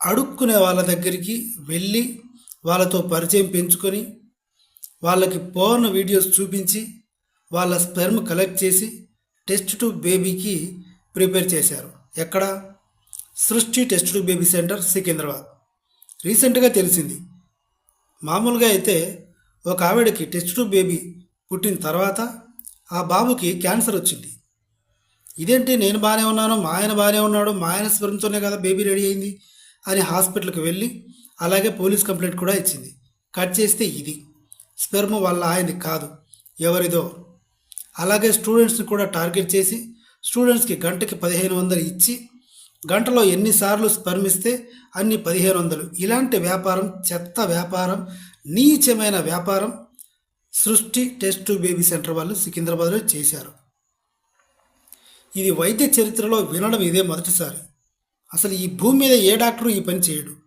అడుక్కునే వాళ్ళ దగ్గరికి వెళ్ళి వాళ్ళతో పరిచయం పెంచుకొని వాళ్ళకి పోర్న్ వీడియోస్ చూపించి వాళ్ళ స్పెర్మ్ కలెక్ట్ చేసి టెస్ట్ టు బేబీకి ప్రిపేర్ చేశారు. ఎక్కడ? Srushti test tube baby centre Secunderabad. రీసెంట్గా తెలిసింది. మామూలుగా అయితే ఒక ఆవిడకి టెస్ట్ టు బేబీ పుట్టిన తర్వాత ఆ బాబుకి క్యాన్సర్ వచ్చింది. ఇదేంటి నేను బాగానే ఉన్నాను మా ఆయన బాగానే ఉన్నాడు మా ఆయన స్పెర్మ్తోనే కదా బేబీ రెడీ అయింది అని హాస్పిటల్కి వెళ్ళి అలాగే పోలీస్ కంప్లైంట్ కూడా ఇచ్చింది. కట్ చేస్తే ఇది. స్పెర్మ్ వాళ్ళ ఆయనది కాదు. ఎవరిదో. అలాగే స్టూడెంట్స్ని కూడా టార్గెట్ చేసి స్టూడెంట్స్కి గంటకి పదిహేను వందలు ఇచ్చి గంటలో ఎన్నిసార్లు స్పర్మిస్తే అన్ని పదిహేను వందలు. ఇలాంటి వ్యాపారం చెత్త వ్యాపారం నీచమైన వ్యాపారం సృష్టి టెస్ట్ బేబీ సెంటర్ వాళ్ళు సికింద్రాబాద్లో చేశారు. ఇది వైద్య చరిత్రలో వినడం ఇదే మొదటిసారి. అసలు ఈ భూమి మీద ఏ డాక్టరు ఈ పని చేయడు.